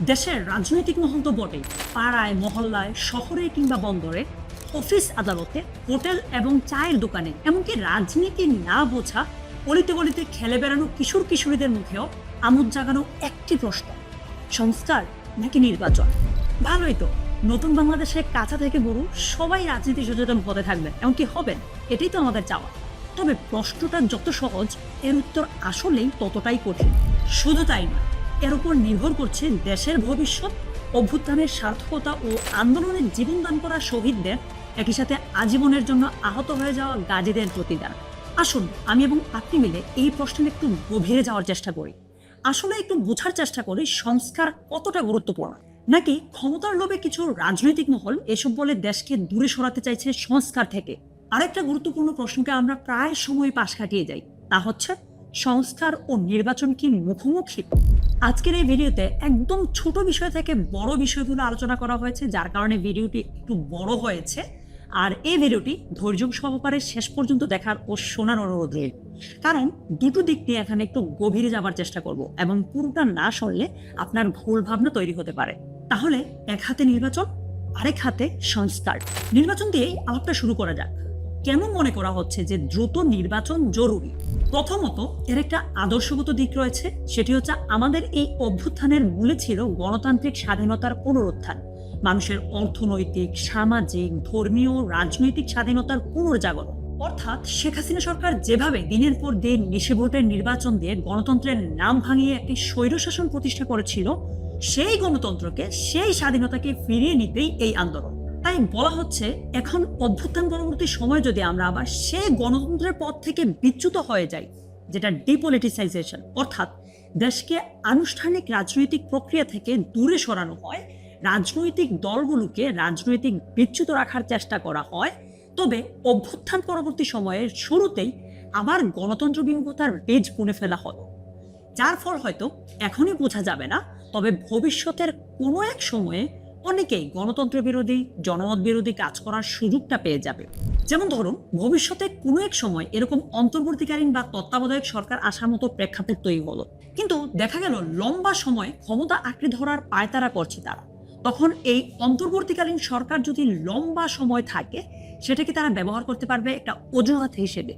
দেশের রাজনৈতিক মহল তো বটে পাড়ায়, মহল্লায়, শহরে কিংবা বন্দরে অফিস আদালতে, হোটেল এবং চায়ের দোকানে। এমনকি রাজনীতি না বোঝা, অলিতে গলিতে খেলে বেড়ানো কিশোর কিশোরীদের মুখেও আমোদ জাগানো একটি প্রশ্ন। সংস্কার নাকি নির্বাচন? ভালোই তো। নতুন বাংলাদেশে কাঁচা থেকে গরু সবাই রাজনীতি সচেতন হতে থাকবেন এমনকি হবেন। এটাই তো আমাদের চাওয়া। তবে প্রশ্নটা যত সহজ, এর উত্তর আসলেই ততটাই কঠিন। শুধু তাই না এর উপর নির্ভর করছে দেশের ভবিষ্যৎ, অভ্যুত্থানের সার্থকতা ও আন্দোলনের জীবনদান করা শহীদদের একই সাথে আজীবনের জন্য আহত হয়ে যাওয়া গাজীদের প্রতিদান। আসুন, আমি এবং আপনি মিলে এই প্রশ্নের একটু গভীরে যাওয়ার চেষ্টা করি। আসলে একটু বোঝার চেষ্টা করি সংস্কার কতটা গুরুত্বপূর্ণ। নাকি ক্ষমতার লোভে কিছু রাজনৈতিক মহল এসব বলে দেশকে দূরে সরাতে চাইছে সংস্কার থেকে? আরেকটা গুরুত্বপূর্ণ প্রশ্নকে আমরা প্রায় সময় পাশ কাটিয়ে যাই। তা হচ্ছে সংস্কার ও নির্বাচন কি মুখোমুখি? আজকের এই ভিডিওতে একদম ছোট বিষয় থেকে বড় বিষয়গুলো আলোচনা করা হয়েছে, যার কারণে ভিডিওটি একটু বড় হয়েছে। আর এই ভিডিওটি ধৈর্য সহকারে শেষ পর্যন্ত দেখার ও শোনার অনুরোধ রইল। কারণ দুটো দিক নিয়ে এখানে একটু গভীরে যাবার চেষ্টা করব এবং পুরোটা না শুনলে আপনার ভুল ভাবনা তৈরি হতে পারে। তাহলে এক হাতে নির্বাচন, আরেক হাতে সংস্কার। নির্বাচন দিয়েই আলাপটা শুরু করা যাক। কেন মনে করা হচ্ছে যে দ্রুত নির্বাচন জরুরি? প্রথমত, এর একটা আদর্শগত দিক রয়েছে, সেটি হচ্ছে আমাদের এই অভ্যুত্থানের মূলে ছিল গণতান্ত্রিক স্বাধীনতার পুনরুত্থান। মানুষের অর্থনৈতিক, সামাজিক, ধর্মীয়, রাজনৈতিক স্বাধীনতার পুনর্জাগরণ। অর্থাৎ শেখ হাসিনা সরকার যেভাবে দিনের পর দিন নিশে ভোটের নির্বাচন দিয়ে গণতন্ত্রের নাম ভাঙিয়ে একটি স্বৈরশাসন প্রতিষ্ঠা করেছিল, সেই গণতন্ত্রকে সেই স্বাধীনতাকে ফিরিয়ে নিতেই এই আন্দোলন। তাই বলা হচ্ছে, এখন অভ্যুত্থান পরবর্তী সময় যদি আমরা আবার সেই গণতন্ত্রের পথ থেকে বিচ্যুত হয়ে যাই, যেটা ডিপলিটিসাইজেশন অর্থাৎ দেশকে আনুষ্ঠানিক রাজনৈতিক প্রক্রিয়া থেকে দূরে সরানো হয়, রাজনৈতিক দলগুলোকে রাজনৈতিক বিচ্যুত রাখার চেষ্টা করা হয়, তবে অভ্যুত্থান পরবর্তী সময়ের শুরুতেই আবার গণতন্ত্র বিমুখতার বীজ বুনে ফেলা হলো। যার ফল হয়তো এখনই বোঝা যাবে না, তবে ভবিষ্যতের কোনো এক সময়ে অনেকেই গণতন্ত্র বিরোধী, জনমত বিরোধী কাজ করার সুযোগটা পেয়ে যাবে। যেমন ধরুন, ভবিষ্যতে কোনো এক সময় এরকম অন্তর্বর্তীকালীন বা তত্ত্বাবধায়ক সরকার আসার মতো প্রেক্ষাপট তৈরি হলো। কিন্তু দেখা গেল, লম্বা সময় ক্ষমতা আঁকড়ে ধরার পায়তারা করছে তারা। তখন এই অন্তর্বর্তীকালীন সরকার যদি লম্বা সময় থাকে, সেটাকে তারা ব্যবহার করতে পারবে একটা অজুহাত হিসেবে।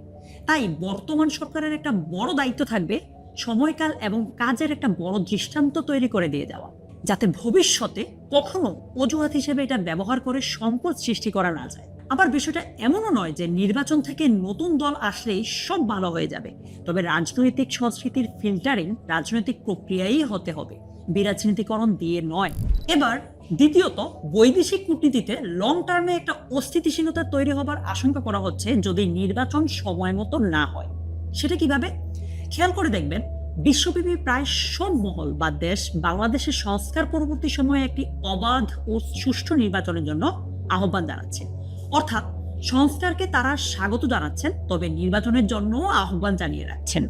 তাই বর্তমান সরকারের একটা বড় দায়িত্ব থাকবে সময়কাল এবং কাজের একটা বড় দৃষ্টান্ত তৈরি করে দিয়ে যাওয়া। যাতে ভবিষ্যতে কখনো অজুহাত হিসেবে এটা ব্যবহার করে সম্পদ সৃষ্টি করা না যায়। আবার বিষয়টা এমনও নয় যে নির্বাচন থেকে নতুন দল আসলেই সব ভালো হয়ে যাবে। তবে রাজনৈতিক সংস্কৃতির ফিল্টারিং রাজনৈতিক প্রক্রিয়াই হতে হবে। বিরাজনীতিকরণ দিয়ে নয়। এবার দ্বিতীয়ত, বৈদেশিক কূটনীতিতে লং টার্মে একটা অস্থিতিশীলতা তৈরি হবার আশঙ্কা করা হচ্ছে যদি নির্বাচন সময় মতো না হয়। সেটা কীভাবে? খেয়াল করে দেখবেন বিশ্বব্যাপী প্রায় সব মহল বা দেশ বাংলাদেশের সংস্কার পরবর্তী সময়ে একটি অবাধ ও সুষ্ঠু নির্বাচনের জন্য আহ্বান জানাচ্ছে। অর্থাৎ সংস্কারকে তারা স্বাগত জানাচ্ছেন, তবে নির্বাচনের জন্য আহ্বান জানিয়ে রাখছেন।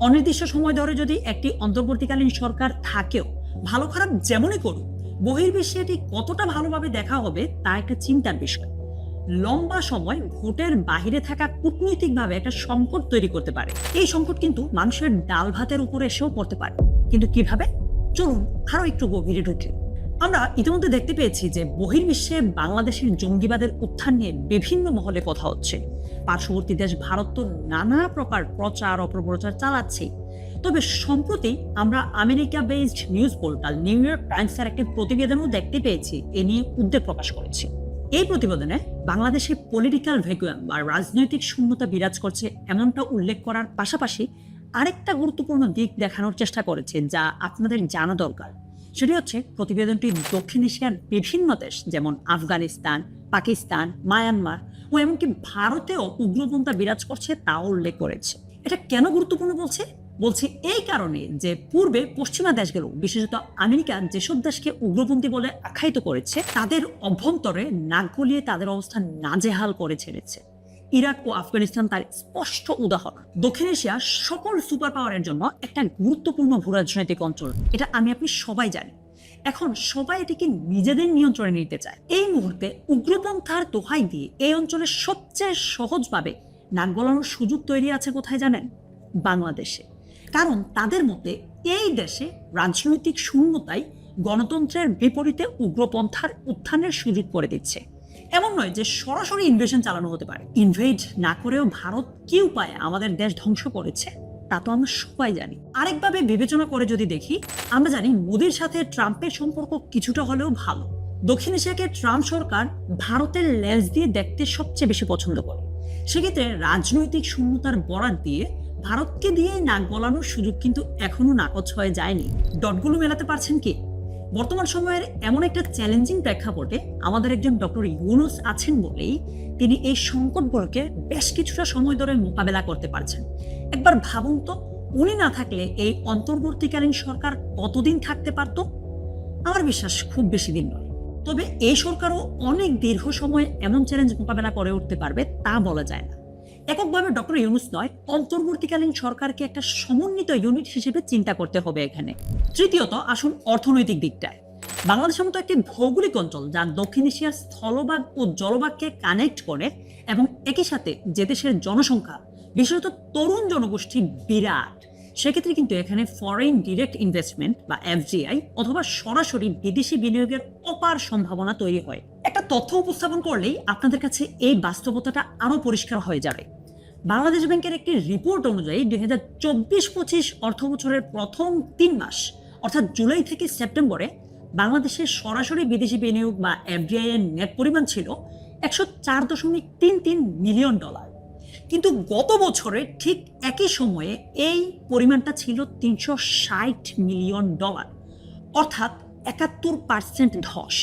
অনির্দিষ্ট সময় ধরে যদি একটি অন্তর্বর্তীকালীন সরকার থাকেও, ভালো খারাপ যেমনই করুক, বহির্বিশ্বে এটি কতটা ভালোভাবে দেখা হবে তা একটা চিন্তার বিষয়। লম্বা সময় ভোটের বাহিরে থাকা কূটনৈতিকভাবে একটা সংকট তৈরি করতে পারে। এই সংকট কিন্তু মানুষের ডাল ভাতের উপরে এসেও পড়তে পারে। কিন্তু কীভাবে? চলুন আরও একটু গভীরে ঢুকে। আমরা ইতিমধ্যে দেখতে পেয়েছি যে বহির্বিশ্বে বাংলাদেশের জঙ্গিবাদের উত্থান নিয়ে বিভিন্ন মহলে কথা হচ্ছে। পার্শ্ববর্তী দেশ ভারত তো নানা প্রকার প্রচার, অপপ্রচার চালাচ্ছে। তবে সম্প্রতি আমরা America based news portal New York টাইমসের একটি প্রতিবেদনও দেখতে পেয়েছি। এ নিয়ে উদ্বেগ প্রকাশ করেছে। এই প্রতিবেদনে বাংলাদেশে পলিটিক্যাল ভ্যাকুয়াম বা রাজনৈতিক শূন্যতা বিরাজ করছে এমনটা উল্লেখ করার পাশাপাশি আরেকটা গুরুত্বপূর্ণ দিক দেখানোর চেষ্টা করেছে যা আপনাদের জানা দরকার। সেটি হচ্ছে প্রতিবেদনটি দক্ষিণ এশিয়ার বিভিন্ন দেশ যেমন আফগানিস্তান, পাকিস্তান, মায়ানমার ও এমনকি ভারতেও উগ্রপন্থা বিরাজ করছে তাও উল্লেখ করেছে। এটা কেন গুরুত্বপূর্ণ বলছে? বলছে এই কারণে যে পূর্বে পশ্চিমা দেশগুলো, বিশেষত আমেরিকা যেসব দেশকে উগ্রপন্থী বলে আখ্যায়িত করেছে, তাদের অভ্যন্তরে নাক গলিয়ে তাদের অবস্থান নাজেহাল করে ছেড়েছে। ইরাক ও আফগানিস্তান তার স্পষ্ট উদাহরণ। দক্ষিণ এশিয়া সকল সুপার পাওয়ারের জন্য একটা গুরুত্বপূর্ণ ভূরাজনৈতিক অঞ্চল। এটা আমি, আপনি সবাই জানি। এখন সবাই এটিকে নিজেদের নিয়ন্ত্রণে নিতে চায়। এই মুহূর্তে উগ্রপন্থার দোহাই দিয়ে এই অঞ্চলের সবচেয়ে সহজভাবে নাক গলানোর সুযোগ তৈরি আছে কোথায় জানেন? বাংলাদেশে। কারণ তাদের মতে এই দেশে রাজনৈতিক শূন্যতাই গণতন্ত্রের বিপরীতে উগ্রপন্থার উত্থানের সুযোগ করে দিচ্ছে। এমন নয় যে সরাসরি ইনভেশন চালানো হতে পারে। ইনভেড না করেও ভারত কি উপায়ে আমাদের দেশ ধ্বংস করেছে, তা তো আমরা সবাই জানি। আরেকভাবে বিবেচনা করে যদি দেখি, আমরা জানি মোদির সাথে ট্রাম্পের সম্পর্ক কিছুটা হলেও ভালো। দক্ষিণ এশিয়াকে ট্রাম্প সরকার ভারতের লেজ দিয়ে দেখতে সবচেয়ে বেশি পছন্দ করে। সেক্ষেত্রে রাজনৈতিক শূন্যতার বরাত দিয়ে ভারতকে দিয়ে নাক গলানোর সুযোগ কিন্তু এখনও নাকচ হয়ে যায়নি। ডটগুলো মেলাতে পারছেন কি? বর্তমান সময়ের এমন একটা চ্যালেঞ্জিং প্রেক্ষাপটে আমাদের একজন ডক্টর ইউনুস আছেন বলেই তিনি এই সংকটগুলোকে বেশ কিছুটা সময় ধরে মোকাবেলা করতে পারছেন। একবার ভাবুন তো, উনি না থাকলে এই অন্তর্বর্তীকালীন সরকার কতদিন থাকতে পারত? আমার বিশ্বাস খুব বেশি দিন নয়। তবে এই সরকারও অনেক দীর্ঘ সময় এমন চ্যালেঞ্জ মোকাবেলা করে উঠতে পারবে তা বলা যায় না। এককভাবে ডক্টর ইউনুস নয়, অন্তর্বর্তীকালীন সরকারকে একটা সমন্বিত ইউনিট হিসেবে চিন্তা করতে হবে এখানে। তৃতীয়ত, আসুন অর্থনৈতিক দিকটায়। বাংলাদেশের মতো একটি ভৌগোলিক অঞ্চল যা দক্ষিণ এশিয়ার স্থলভাগ ও জলভাগকে কানেক্ট করে এবং একই সাথে যে দেশের জনসংখ্যা, বিশেষত তরুণ জনগোষ্ঠী বিরাট, সেক্ষেত্রে কিন্তু এখানে ফরেন ডিরেক্ট ইনভেস্টমেন্ট বা এফজিআই অথবা সরাসরি বিদেশি বিনিয়োগের অপার সম্ভাবনা তৈরি হয়। একটা তথ্য উপস্থাপন করলেই আপনাদের কাছে এই বাস্তবতাটা আরও পরিষ্কার হয়ে যাবে। বাংলাদেশ ব্যাংকের একটি রিপোর্ট অনুযায়ী দুই হাজার চব্বিশ পঁচিশ অর্থ বছরের প্রথম তিন মাস, অর্থাৎ জুলাই থেকে সেপ্টেম্বরে বাংলাদেশের সরাসরি বিদেশি বিনিয়োগ বা এফডিআই এর নেট পরিমাণ ছিল একশো চার দশমিক তিন তিন মিলিয়ন ডলার। কিন্তু গত বছরে ঠিক একই সময়ে এই পরিমাণটা ছিল তিনশো ষাট মিলিয়ন ডলার, অর্থাৎ একাত্তর পার্সেন্ট ধস।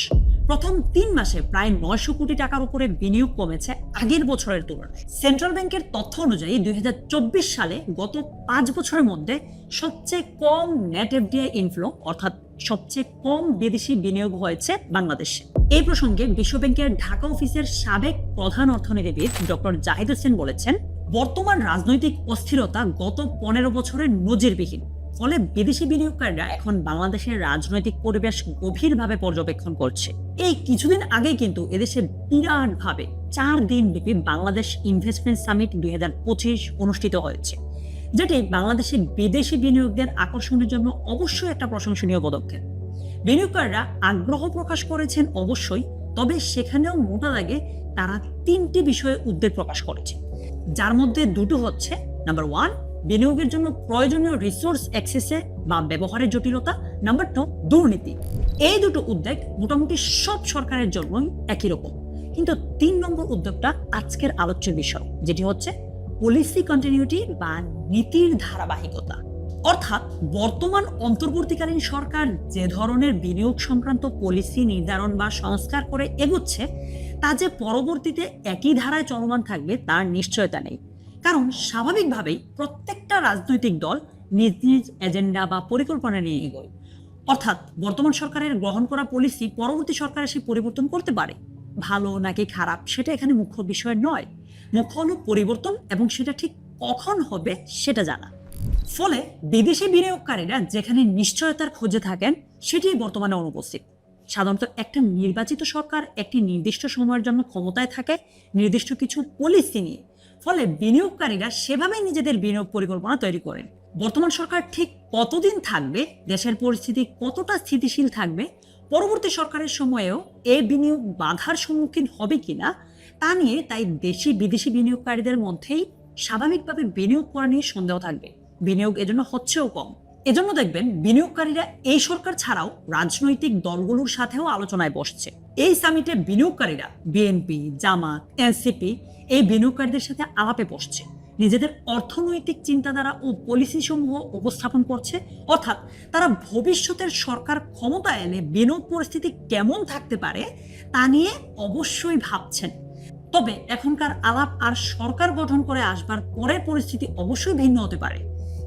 প্রথম তিন মাসে প্রায় নয়শো কোটি টাকার উপরে বিনিয়োগ কমেছে আগের বছরের তুলনায়। সেন্ট্রাল ব্যাংকের তথ্য অনুযায়ী দুই সালে গত পাঁচ বছরের মধ্যে সবচেয়ে কম নেট এফডিআই ইনফ্লো অর্থাৎ সবচেয়ে কম বিদেশি বিনিয়োগ হয়েছে বাংলাদেশে। এই প্রসঙ্গে বিশ্বব্যাংকের ঢাকা অফিসের সাবেক প্রধান অর্থনীতিবিদ ডক্টর জাহিদ হোসেন বলেছেন, বর্তমান রাজনৈতিক অস্থিরতা গত পনেরো বছরের নজিরবিহীন। ফলে বিদেশি বিনিয়োগকারীরা এখন বাংলাদেশের রাজনৈতিক পরিবেশ গভীরভাবে পর্যবেক্ষণ করছে। এই কিছুদিন আগে কিন্তু এদেশে বিরাট ভাবে চার দিন ব্যাপী বাংলাদেশ ইনভেস্টমেন্ট সামিট দুই হাজার পঁচিশ অনুষ্ঠিত হয়েছে, যেটি বাংলাদেশে বিদেশি বিনিয়োগদের আকর্ষণের জন্য অবশ্যই একটা প্রশংসনীয় পদক্ষেপ। বিনিয়োগকারীরা আগ্রহ প্রকাশ করেছেন অবশ্যই, তবে সেখানেও মোটা দাগে তারা তিনটি বিষয়ে উদ্বেগ প্রকাশ করেছে। যার মধ্যে দুটো হচ্ছে নাম্বার ওয়ান বিনিয়োগের জন্য প্রয়োজনীয় রিসোর্স অ্যাক্সেসে বা ব্যবহারের জটিলতা নাম্বার টু দুর্নীতি। এই দুটো উদ্বেগ মোটামুটি সব সরকারের জন্যই একই রকম। কিন্তু তিন নম্বর উদ্যোগটা আজকের আলোচ্য বিষয়, যেটি হচ্ছে পলিসি কন্টিনিউটি বা নীতির ধারাবাহিকতা। অর্থাৎ বর্তমান অন্তর্বর্তীকালীন সরকার যে ধরনের বিনিয়োগ সংক্রান্ত পলিসি নির্ধারণ বা সংস্কার করে এগোচ্ছে, তা যে পরবর্তীতে একই ধারায় চলমান থাকবে তার নিশ্চয়তা নেই। কারণ স্বাভাবিকভাবেই প্রত্যেকটা রাজনৈতিক দল নিজ নিজ এজেন্ডা বা পরিকল্পনা নিয়ে এগোয়। অর্থাৎ বর্তমান সরকারের গ্রহণ করা পলিসি পরবর্তী সরকার এসে পরিবর্তন করতে পারে। ভালো নাকি খারাপ সেটা এখানে মুখ্য বিষয় নয়। মুখ্য হলো পরিবর্তন এবং সেটা ঠিক কখন হবে সেটা জানা। ফলে বিদেশি বিনিয়োগকারীরা যেখানে নিশ্চয়তার খোঁজে থাকেন সেটি বর্তমানে অনুপস্থিত। সাধারণত একটা নির্বাচিত সরকার একটি নির্দিষ্ট সময়ের জন্য ক্ষমতায় থাকে, নির্দিষ্ট কিছু পলিসি নিয়ে। ফলে বিনিয়োগকারীরা সেভাবেই নিজেদের বিনিয়োগ পরিকল্পনা তৈরি করেন। বর্তমান সরকার ঠিক কতদিন থাকবে? দেশের পরিস্থিতি কতটা স্থিতিশীল থাকবে? পরবর্তী সরকারের সময়েও এ বিনিয়োগ বাধার সম্মুখীন হবে কিনা তা নিয়ে তাই দেশি বিদেশি বিনিয়োগকারীদের মধ্যেই স্বাভাবিকভাবে বিনিয়োগ করা নিয়ে সন্দেহ থাকবে। বিনিয়োগ এজন্য হচ্ছেও কম। এজন্য দেখবেন, বিনিয়োগকারীরা এই সরকার ছাড়াও রাজনৈতিক দলগুলোর সাথেও আলোচনায় বসছে। এই সামিটে বিনিয়োগকারীরা বিএনপি জামাত এনসিপি এই বিনিয়োগকারীদের সাথে আলাপে বসছে। নিজেদের অর্থনৈতিক চিন্তাধারা ও পলিসি সমূহ উপস্থাপন করছে। অর্থাৎ তারা ভবিষ্যতের সরকার ক্ষমতা এলে বিনিয়োগ পরিস্থিতি কেমন থাকতে পারে তা নিয়ে অবশ্যই ভাবছেন। তবে এখনকার আলাপ আর সরকার গঠন করে আসবার পরের পরিস্থিতি অবশ্যই ভিন্ন হতে পারে।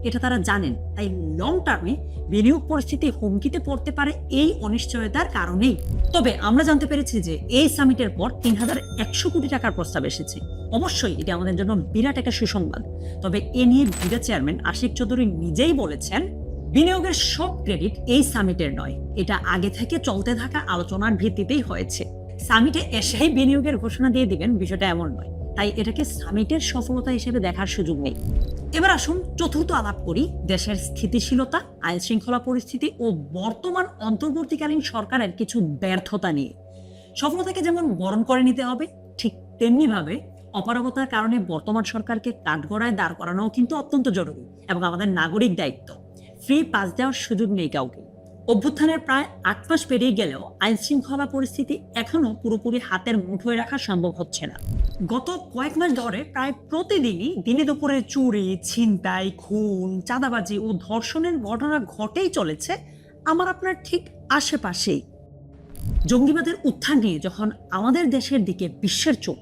এটা তারা জানেন। তাই লং টার্মে বিনিয়োগ পরিস্থিতি হুমকিতে পড়তে পারে এই অনিশ্চয়তার কারণেই। তবে আমরা জানতে পেরেছি যে এই সামিটের পর তিন হাজার একশো কোটি টাকার প্রস্তাব এসেছে। অবশ্যই এটা আমাদের জন্য বিরাট একটা সুসংবাদ। তবে এ নিয়ে বিরা চেয়ারম্যান আশিক চৌধুরী নিজেই বলেছেন, বিনিয়োগের সব ক্রেডিট এই সামিটের নয়, এটা আগে থেকে চলতে থাকা আলোচনার ভিত্তিতেই হয়েছে। সামিটে এসেই বিনিয়োগের ঘোষণা দিয়ে দিবেন, বিষয়টা এমন নয়। তাই এটাকে সামিটের সফলতা হিসেবে দেখার সুযোগ নেই। এবার আসুন চতুর্থ আলাপ করি, দেশের স্থিতিশীলতা আইন শৃঙ্খলা পরিস্থিতি ও বর্তমান অন্তর্বর্তীকালীন সরকারের কিছু ব্যর্থতা নিয়ে। সফলতাকে যেমন বরণ করে নিতে হবে, ঠিক তেমনিভাবে অপারগতার কারণে বর্তমান সরকারকে কাঠগড়ায় দাঁড় করানোও কিন্তু অত্যন্ত জরুরি এবং আমাদের নাগরিক দায়িত্ব। ফ্রি পাস দেওয়ার সুযোগ নেই কাউকে। অভ্যুত্থানের প্রায় আট মাস পেরিয়ে গেলেও আইন শৃঙ্খলা পরিস্থিতি এখনও পুরোপুরি হাতের মুঠোয় রাখা সম্ভব হচ্ছে না। গত কয়েক মাস ধরে প্রায় প্রতিদিনই দিনে দুপুরে চুরি, ছিনতাই, খুন, চাঁদাবাজি ও ধর্ষণের ঘটনা ঘটেই চলেছে আমার আপনার ঠিক আশেপাশেই। জঙ্গিবাদের উত্থান নিয়ে যখন আমাদের দেশের দিকে বিশ্বের চোখ,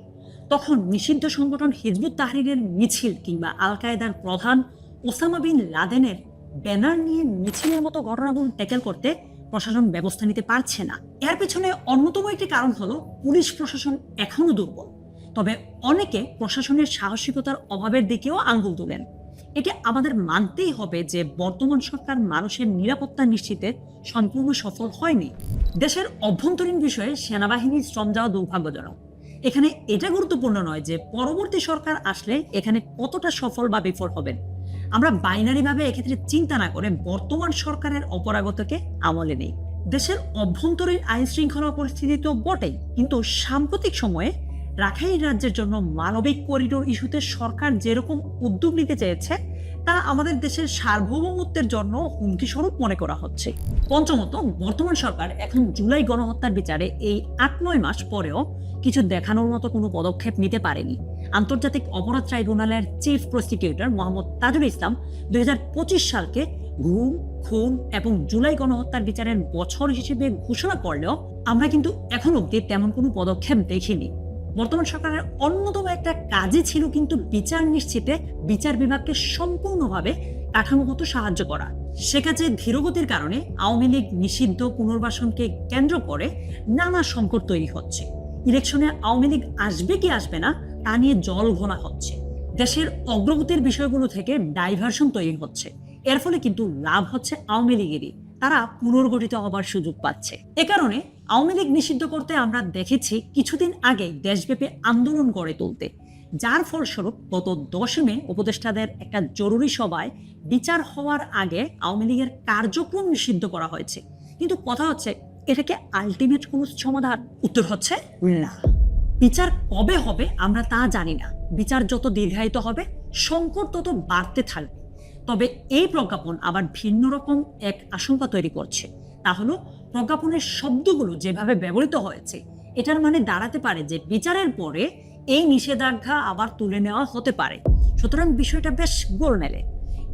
তখন নিষিদ্ধ সংগঠন হিজবুত তাহরিরের মিছিল কিংবা আল কায়েদার প্রধান ওসামা বিন লাদেনের ব্যানার নিয়ে মিছিলের মতো ঘটনাগুলো ট্যাকেল করতে প্রশাসন ব্যবস্থা নিতে পারছে না। এর পেছনে অন্যতম একটি কারণ হলো পুলিশ প্রশাসন এখনও দুর্বল। তবে অনেকে প্রশাসনের সাহসিকতার অভাবের দিকেও আঙ্গুল তোলেন। এটি আমাদের মানতেই হবে যে বর্তমান সরকার মানুষের নিরাপত্তা নিশ্চিতে সম্পূর্ণ সফল হয়নি। দেশের অভ্যন্তরীণ বিষয়ে সেনাবাহিনীর শ্রম যাওয়া দুর্ভাগ্যজনক। এখানে এটা গুরুত্বপূর্ণ নয় যে পরবর্তী সরকার আসলে এখানে কতটা সফল বা বিফল হবেন। আমরা বাইনারিভাবে এক্ষেত্রে চিন্তা না করে বর্তমান সরকারের অপরাগতকে আমলে নেই। দেশের অভ্যন্তরীণ আইন শৃঙ্খলা পরিস্থিতি তো বটেই, কিন্তু সাম্প্রতিক সময়ে রাখাইন রাজ্যের জন্য মানবিক করিডোর ইস্যুতে সরকার যেরকম উদ্যোগ নিতে চেয়েছে, তা আমাদের দেশের সার্বভৌমত্বের জন্য হুমকিস্বরূপ মনে করা হচ্ছে। পঞ্চমত, বর্তমান সরকার এখন জুলাই গণহত্যার বিচারে এই আট নয় মাস পরেও কিছু দেখানোর মতো কোনো পদক্ষেপ নিতে পারেনি। আন্তর্জাতিক অপরাধ ট্রাইব্যুনালের চিফ প্রসিকিউটর মোহাম্মদ তাজুল ইসলাম দুই হাজার পঁচিশ সালকে গুম খুন এবং জুলাই গণহত্যার বিচারের বছর হিসেবে ঘোষণা করলেও আমরা কিন্তু এখন অব্দি তেমন কোনো পদক্ষেপ দেখিনি। বর্তমান সরকারের অন্যতম একটা কাজই ছিল কিন্তু বিচার নিশ্চিতে বিচার বিভাগকে সম্পূর্ণভাবে কাঠামোগত সাহায্য করা। সে কাজে ধীরগতির কারণে আওয়ামী লীগ নিষিদ্ধ পুনর্বাসনকে কেন্দ্র করে নানা সংকট তৈরি হচ্ছে। ইলেকশনে আওয়ামী লীগ আসবে কি আসবে না তা নিয়ে জল ঘোলা হচ্ছে। দেশের অগ্রগতির বিষয়গুলো থেকে ডাইভার্সন তৈরি হচ্ছে। এর ফলে কিন্তু লাভ হচ্ছে আওয়ামী লীগেরই। তারা পুনর্গঠিত হবার সুযোগ পাচ্ছে। এ কারণে আওয়ামী লীগ নিষিদ্ধ করতে আমরা দেখেছি কিছুদিন আগে দেশব্যাপী আন্দোলন গড়ে তুলতে। যার ফলস্বরূপ গত দশ মে উপদেষ্টাদের একটা জরুরি সভায় বিচার হওয়ার আগে আওয়ামী লীগের কার্যক্রম নিষিদ্ধ করা হয়েছে। কিন্তু কথা হচ্ছে, এটাকে আলটিমেট কোনো সমাধান উত্তর হচ্ছে না। বিচার কবে হবে আমরা তা জানি না। বিচার যত দীর্ঘায়িত হবে, সংকট তত বাড়তে থাকবে। তবে এই প্রজ্ঞাপন আবার ভিন্ন রকম এক আশঙ্কা তৈরি করছে। তা হলো, প্রজ্ঞাপনের শব্দগুলো যেভাবে ব্যবহৃত হয়েছে, এটার মানে দাঁড়াতে পারে যে বিচারের পরে এই নিষেধাজ্ঞা আবার তুলে নেওয়া হতে পারে। সুতরাং বিষয়টা বেশ গোল মেলে।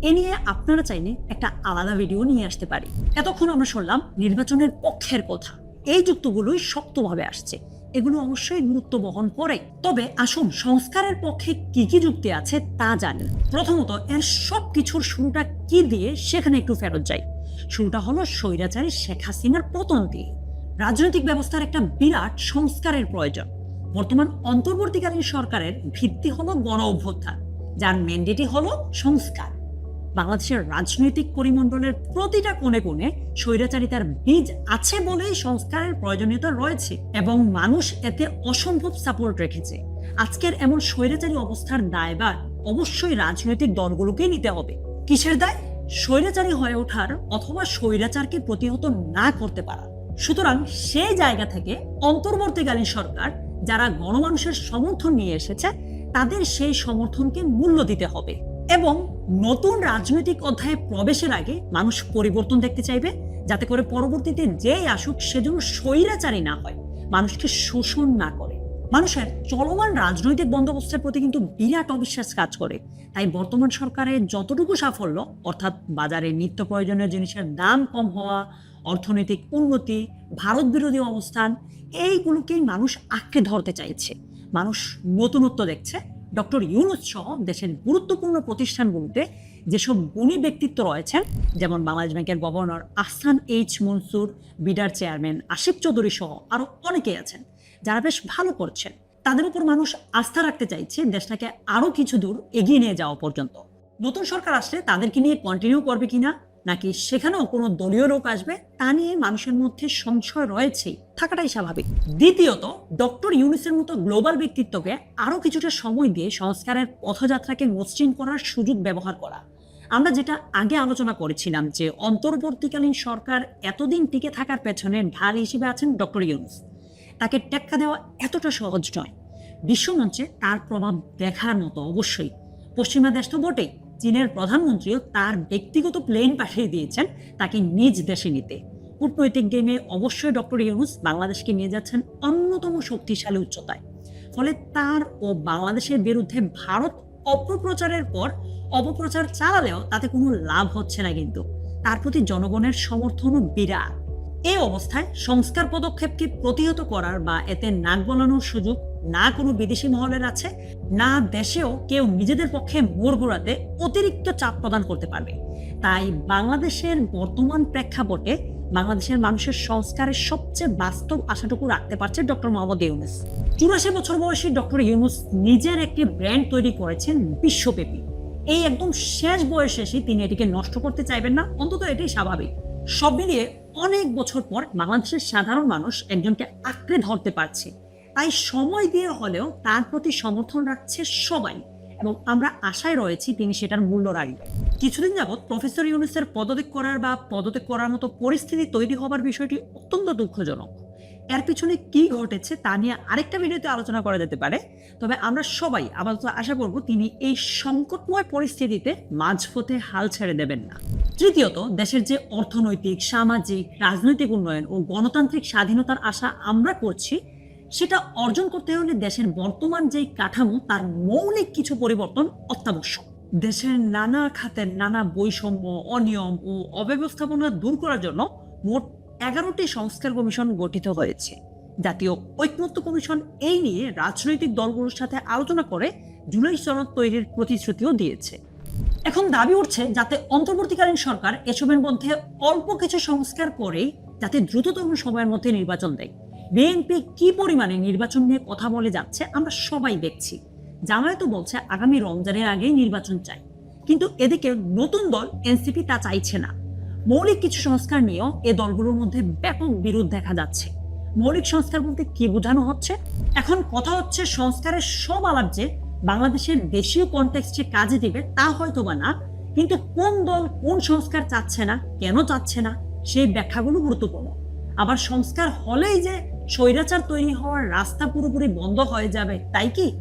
এ নিয়ে আপনারা চাইলে একটা আলাদা ভিডিও নিয়ে আসতে পারি। এতক্ষণ আমরা শুনলাম নির্বাচনের পক্ষের কথা। এই যুক্তগুলোই শক্তভাবে আসছে। এগুলো অবশ্যই গুরুত্ব বহন করে। তবে আসুন, সংস্কারের পক্ষে কি কি যুক্তি আছে তা জানি। প্রথমত, এর সব কিছুর শুরুটা কি দিয়ে সেখানে একটু ফেরত যাই। শুরুটা হলো স্বৈরাচারী শেখ হাসিনার পতন দিয়ে রাজনৈতিক ব্যবস্থার একটা বিরাট সংস্কারের প্রয়োজন। বর্তমান অন্তর্বর্তীকালীন সরকারের ভিত্তি হলো গণ অভ্যুত্থান। যার ম্যান্ডেটই হলো সংস্কার। বাংলাদেশের রাজনৈতিক পরিমণ্ডলের প্রতিটা কোণে কোণে স্বৈরাচারিতার বীজ আছে বলেই সংস্কারের প্রয়োজনীয়তা রয়েছে এবং মানুষ এতে অসম্ভব সাপোর্ট রেখেছে। আজকের এমন স্বৈরাচারী অবস্থার দায়ভার অবশ্যই রাজনৈতিক দলগুলোকেই নিতে হবে। কিসের দায়? স্বৈরাচারী হয়ে ওঠার অথবা স্বৈরাচারকে প্রতিহত না করতে পারা। সুতরাং সেই জায়গা থেকে অন্তর্বর্তীকালীন সরকার যারা গণমানুষের সমর্থন নিয়ে এসেছে, তাদের সেই সমর্থনকে মূল্য দিতে হবে। এবং নতুন রাজনৈতিক অধ্যায়ে প্রবেশের আগে মানুষ পরিবর্তন দেখতে চাইবে, যাতে করে পরবর্তীতে যে আসুক সেজন্য স্বৈরাচারী না হয়, মানুষকে শোষণ না করে। মানুষের চলমান রাজনৈতিক বন্দোবস্তের প্রতি কিন্তু বিরাট অবিশ্বাস কাজ করে। তাই বর্তমান সরকারের যতটুকু সাফল্য, অর্থাৎ বাজারে নিত্য প্রয়োজনীয় জিনিসের দাম কম হওয়া, অর্থনৈতিক উন্নতি, ভারত বিরোধী অবস্থান, এইগুলোকেই মানুষ আঁকড়ে ধরতে চাইছে। মানুষ নতুনত্ব দেখছে ডক্টর ইউনুস সহ দেশের গুরুত্বপূর্ণ প্রতিষ্ঠানগুলোতে যেসব গুণী ব্যক্তিত্ব রয়েছেন, যেমন বাংলাদেশ ব্যাংকের গভর্নর আহসান এইচ মনসুর, বিডার চেয়ারম্যান আশিক চৌধুরী সহ আরও অনেকেই আছেন, যারা বেশ ভালো করছেন। তাদের উপর মানুষ আস্থা রাখতে চাইছে দেশটাকে আরও কিছু দূর এগিয়ে নিয়ে যাওয়া পর্যন্ত। নতুন সরকার আসলে তাদেরকে নিয়ে কন্টিনিউ করবে কিনা নাকি সেখানেও কোনো দলীয় লোক আসবে? তা নিয়ে মানুষের মধ্যে সংশয় রয়েছেই থাকাটাই স্বাভাবিক। দ্বিতীয়ত, ডক্টর ইউনিসের মতো গ্লোবাল ব্যক্তিত্বকে আরও কিছুটা সময় দিয়ে সংস্কারের পথযাত্রাকে মসৃণ করার সুযোগ ব্যবহার করা। আমরা যেটা আগে আলোচনা করেছিলাম যে, অন্তর্বর্তীকালীন সরকার এতদিন টিকে থাকার পেছনে ঢাল হিসেবে আছেন ডক্টর ইউনুস। তাকে টেক্কা দেওয়া এতটা সহজ নয়। বিশ্বমঞ্চে তার প্রভাব দেখার মতো অবশ্যই। পশ্চিমা দেশ তো বটেই। চীনের প্রধানমন্ত্রীও তার ব্যক্তিগত প্লেন পাঠিয়ে দিয়েছেন তাকে নিজ দেশে নিতে। কূটনৈতিক গেমে অবশ্যই ডক্টর ইউনুস বাংলাদেশকে নিয়ে যাচ্ছেন অন্যতম শক্তিশালী উচ্চতায়। ফলে তার ও বাংলাদেশের বিরুদ্ধে ভারত অপপ্রচারের পর অপপ্রচার চালালেও তাতে কোনো লাভ হচ্ছে না কিন্তু। তার প্রতি জনগণের সমর্থনও বিরাট। এই অবস্থায় সংস্কার পদক্ষেপকে প্রতিহত করার বা এতে নাক গলানোর সুযোগ না কোনো বিদেশি মহলের আছে, না দেশেও কেউ নিজেদের পক্ষে মোড় ঘোরাতে অতিরিক্ত চাপ প্রদান করতে পারবে। তাই বাংলাদেশের বর্তমান প্রেক্ষাপটে বাংলাদেশের মানুষের সংস্কারের সবচেয়ে বাস্তব আশাটুকু রাখতে পারছে ডক্টর মোহাম্মদ ইউনুস। চুরাশি বছর বয়সী ডক্টর ইউনুস নিজের একটি ব্র্যান্ড তৈরি করেছেন বিশ্বব্যাপী। এই একদম শেষ বয়সে এসে তিনি এটিকে নষ্ট করতে চাইবেন না, অন্তত এটাই স্বাভাবিক। সব মিলিয়ে অনেক বছর পর বাংলাদেশের সাধারণ মানুষ একজনকে আঁকড়ে ধরতে পারছে। তাই সময় দিয়ে হলেও তার প্রতি সমর্থন রাখছে সবাই এবং আমরা আশায় রয়েছি তিনি সেটার মূল্য রাখবেন কিছুদিন যাবৎ প্রফেসর ইউনুসের পদত্যাগ করার বা পদত্যাগ করার মতো পরিস্থিতি তৈরি হবার বিষয়টি অত্যন্ত দুঃখজনক। এর পিছনে কি ঘটেছে তা নিয়ে আরেকটা ভিডিওতে আলোচনা করা যেতে পারে, তবে আমরা সবাই আপাতত আশা করব তিনি এই সংকটময় পরিস্থিতিতে মাঝপথে হাল ছেড়ে দেবেন না। তৃতীয়ত, দেশের যে অর্থনৈতিক, সামাজিক, রাজনৈতিক উন্নয়ন ও গণতান্ত্রিক স্বাধীনতার আশা আমরা করছি সেটা অর্জন করতে হলে দেশের বর্তমান যেই কাঠামো, তার মৌলিক কিছু পরিবর্তন অত্যাবশ্যক। দেশের নানা খাতের নানা বৈষম্য, অনিয়ম ও অব্যবস্থাপনা দূর করার জন্য মোট এগারোটি সংস্কার কমিশন গঠিত হয়েছে। জাতীয় ঐকমত্য কমিশন এই নিয়ে রাজনৈতিক দলগুলোর সাথে আলোচনা করে জুলাই সনদ তৈরির প্রতিশ্রুতিও দিয়েছে। এখন দাবি উঠছে যাতে অন্তর্বর্তীকালীন সরকার এসবের মধ্যে অল্প কিছু সংস্কার করেই যাতে দ্রুততম সময়ের মধ্যে নির্বাচন দেয়। বিএনপি কি পরিমাণে নির্বাচন নিয়ে কথা বলে যাচ্ছে আমরা সবাই দেখছি। জামায়াতও বলছে আগামী রমজানের আগেই নির্বাচন চাই। কিন্তু এদিকে নতুন দল এনসিপি তা চাইছে না। মৌলিক কিছু সংস্কার নিয়েও এ দলগুলোর মধ্যে ব্যাপক বিরোধ দেখা যাচ্ছে। মৌলিক সংস্কার বলতে কি বোঝানো হচ্ছে? এখন কথা হচ্ছে সংস্কারের সব আলাপ যে বাংলাদেশের দেশীয় কনটেক্সটে কাজে দিবে তা হয়তো বা না, কিন্তু কোন দল কোন সংস্কার চাচ্ছে না, কেন চাচ্ছে না, সেই ব্যাখ্যাগুলো গুরুত্বপূর্ণ। আবার সংস্কার হলেই যে স্বৈরাচার তৈরি হওয়ার রাস্তা পুরোপুরি বন্ধ হয়ে যাবে, তাই কি?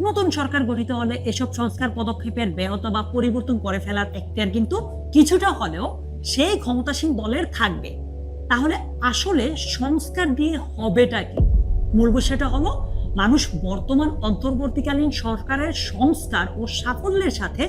নতুন সরকার গঠিত হলে এসব সংস্কার পদক্ষেপের ব্যাহত বা পরিবর্তন করে ফেলার এখতিয়ার কিন্তু কিছুটা হলেও সেই ক্ষমতাসীন দলের থাকবে। তাহলে আসলে সংস্কার দিয়ে হবেটা কি? মূল বিষয়টা হলো মানুষ বর্তমান অন্তর্বর্তীকালীন সরকারের সংস্কার ও সাফল্যের সাথে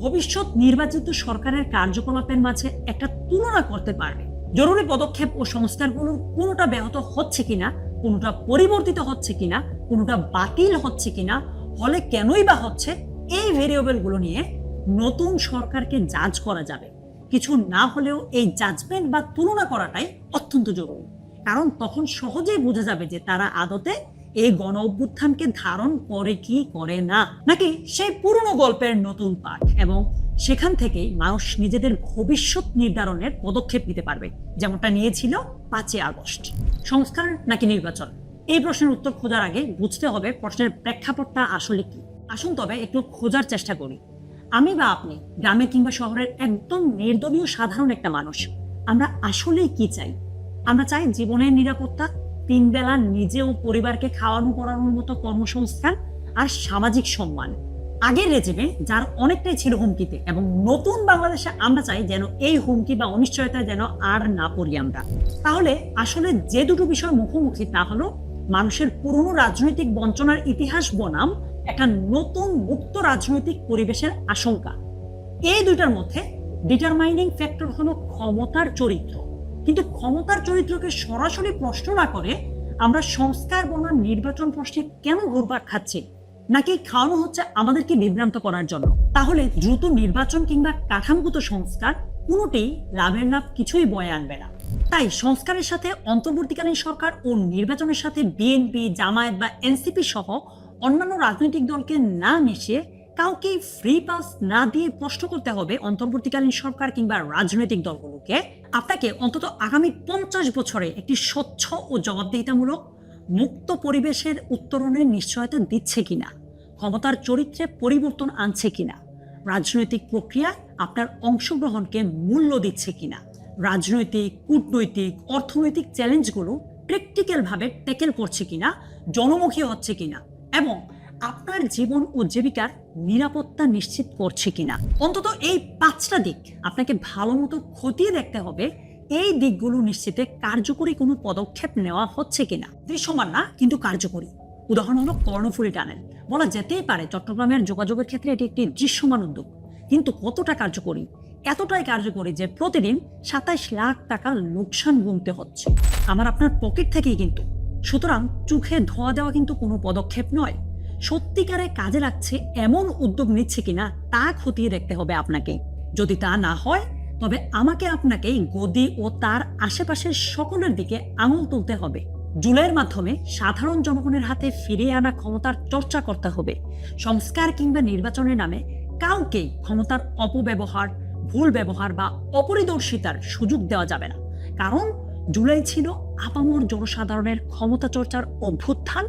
ভবিষ্যৎ নির্বাচিত সরকারের কার্যকলাপের মাঝে একটা তুলনা করতে পারবে। জরুরি পদক্ষেপ ও সংস্কারগুলোর কোনোটা ব্যাহত হচ্ছে কিনা, কোনোটা পরিবর্তিত হচ্ছে কিনা, কোনোটা বাতিল হচ্ছে কিনা ফলে কেনই বা হচ্ছে, এই ভেরিয়েবলগুলো নিয়ে নতুন সরকারকে জাজ করা যাবে। কিছু না হলেও এই জাজমেন্ট বা তুলনা করাটাই অত্যন্ত জরুরি। কারণ তখন সহজেই বোঝা যাবে যে তারা আদতে এই গণ অভ্যুত্থানকে ধারণ করে কি করে না। নাকি সেই পুরনো গল্পের নতুন পাঠ এবং সেখান থেকেই মানুষ নিজেদের ভবিষ্যৎ নির্ধারণের পদক্ষেপ নিতে পারবে, যেমনটা নিয়েছিল পাঁচই আগস্ট। সংস্কার নাকি নির্বাচন? এই প্রশ্নের উত্তর খোঁজার আগে বুঝতে হবে প্রশ্নের প্রেক্ষাপটটা আসলে কি। আসুন তবে একটু খোঁজার চেষ্টা করি। আমি বা আপনি গ্রামে কিংবা শহরের একদম নির্দলীয় সাধারণ একটা মানুষ, আমরা আসলেই কি চাই? আমরা চাই জীবনের নিরাপত্তা তিন বেলা নিজে ও পরিবারকে খাওয়ানো পড়ানোর মতো কর্মসংস্থান আর সামাজিক সম্মান। আগের রেজিমে যার অনেকটাই ছিল হুমকিতে এবং নতুন বাংলাদেশে আমরা চাই যেন এই হুমকি বা অনিশ্চয়তা যেন আর না পড়ি আমরা। তাহলে আসলে যে দুটো বিষয় মুখোমুখি, তা হলো মানুষের পুরনো রাজনৈতিক বঞ্চনার ইতিহাস বনাম, একটা নতুন মুক্ত রাজনৈতিক পরিবেশের আশঙ্কা। এই দুইটার মধ্যে ডিটারমাইনিং ফ্যাক্টর হলো ক্ষমতার চরিত্র। কিন্তু ক্ষমতার চরিত্রকে সরাসরি প্রশ্ন না করে আমরা সংস্কার বনাম নির্বাচন প্রশ্নে কেন ঘুরপাক খাচ্ছি? নাকি খাওয়ানো হচ্ছে আমাদেরকে বিভ্রান্ত করার জন্য? তাহলে দ্রুত নির্বাচন কিংবা কাঠামোগত সংস্কার কোনোটি লাভের লাভ কিছুই বয়ে আনবে না। তাই সংস্কারের সাথে অন্তর্বর্তীকালীন সরকার ও নির্বাচনের সাথে বিএনপি জামায়াত বা এনসিপি সহ অন্যান্য রাজনৈতিক দলকে না মিশিয়ে কাউকে ফ্রি পাস না দিয়ে প্রশ্ন করতে হবে অন্তর্বর্তীকালীন সরকার কিংবা রাজনৈতিক দলগুলোকে। আপনাকে অন্তত আগামী পঞ্চাশ বছরে একটি স্বচ্ছ ও জবাবদিহিতামূলক মুক্ত পরিবেশের উত্তরণের নিশ্চয়তা দিচ্ছে কিনা? ক্ষমতার চরিত্রে পরিবর্তন আনছে কিনা? রাজনৈতিক প্রক্রিয়ায় আপনার অংশগ্রহণকে মূল্য দিচ্ছে কিনা? রাজনৈতিক, কূটনৈতিক, অর্থনৈতিক চ্যালেঞ্জগুলো প্র্যাকটিক্যালভাবে ট্যাকেল করছে কিনা? জনমুখী হচ্ছে কিনা? এবং আপনার জীবন ও জীবিকার নিরাপত্তা নিশ্চিত করছে কিনা? অন্তত এই পাঁচটা দিক আপনাকে ভালো মতো খতিয়ে দেখতে হবে এই দিকগুলো নিশ্চিতে কার্যকরী কোনো পদক্ষেপ নেওয়া হচ্ছে কিনা? দৃশ্যমান না, কিন্তু কার্যকরী। উদাহরণ হলো কর্ণফুলী টানেল। বলা যেতেই পারে চট্টগ্রামের যোগাযোগের ক্ষেত্রে এটি একটি দৃশ্যমান উদ্যোগ। কিন্তু কতটা কার্যকরী? এতটাই কার্যকরী যে প্রতিদিন সাতাইশ লাখ টাকা লোকসান গুনতে হচ্ছে। আমার আপনার পকেট থেকেই কিন্তু। সুতরাং চোখে ধোয়া দেওয়া কিন্তু কোনো পদক্ষেপ নয়। সত্যিকারে কাজে লাগছে এমন উদ্যোগ নিচ্ছে কিনা তা খতিয়ে দেখতে হবে আপনাকে। যদি তা না হয় তবে আমাকে আপনাকে গদি ও তার আশেপাশের সকলের দিকে আঙুল তুলতে হবে। জুলাইয়ের মাধ্যমে সাধারণ জনগণের হাতে ফিরিয়ে আনা ক্ষমতার চর্চা করতে হবে। সংস্কার কিংবা নির্বাচনের নামে কাউকেই ক্ষমতার অপব্যবহার, ভুল ব্যবহার বা অপরিদর্শিতার সুযোগ দেওয়া যাবে না। কারণ জুলাই ছিল আপামর জনসাধারণের ক্ষমতা চর্চার অভ্যুত্থান।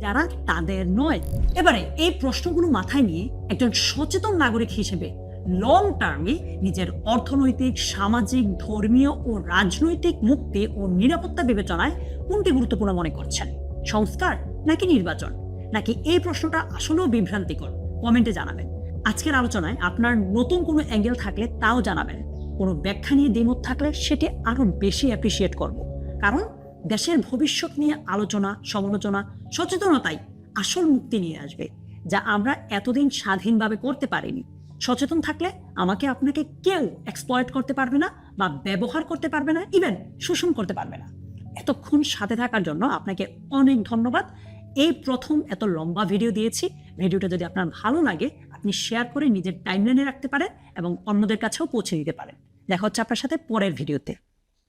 যারা তাদের নয়। এবারে এই প্রশ্নগুলো মাথায় নিয়ে একজন সচেতন নাগরিক হিসেবে লং টার্মে নিজের অর্থনৈতিক, সামাজিক, ধর্মীয় ও রাজনৈতিক মুক্তি ও নিরাপত্তা বিবেচনায় কোনটি গুরুত্বপূর্ণ মনে করছেন? সংস্কার নাকি নির্বাচন? নাকি এই প্রশ্নটা আসলেও বিভ্রান্তিকর? কমেন্টে জানাবেন। আজকের আলোচনায় আপনার নতুন কোনো অ্যাঙ্গেল থাকলে তাও জানাবেন। কোনো ব্যাখ্যা নিয়ে দ্বিমত থাকলে সেটি আরও বেশি অ্যাপ্রিসিয়েট করব। কারণ দেশের ভবিষ্যৎ নিয়ে আলোচনা, সমালোচনা, সচেতনতাই আসল মুক্তি নিয়ে আসবে, যা আমরা এতদিন স্বাধীনভাবে করতে পারিনি। সচেতন থাকলে আমাকে আপনাকে কেউ এক্সপ্লয়েট করতে পারবে না বা ব্যবহার করতে পারবে না ইভেন শোষণ করতে পারবে না। এতক্ষণ সাথে থাকার জন্য আপনাকে অনেক ধন্যবাদ। এই প্রথম এত লম্বা ভিডিও দিয়েছি। ভিডিওটা যদি আপনার ভালো লাগে, আপনি শেয়ার করে নিজের টাইমলাইনে রাখতে পারেন এবং অন্যদের কাছেও পৌঁছে দিতে পারেন। দেখা হচ্ছে আপনার সাথে পরের ভিডিওতে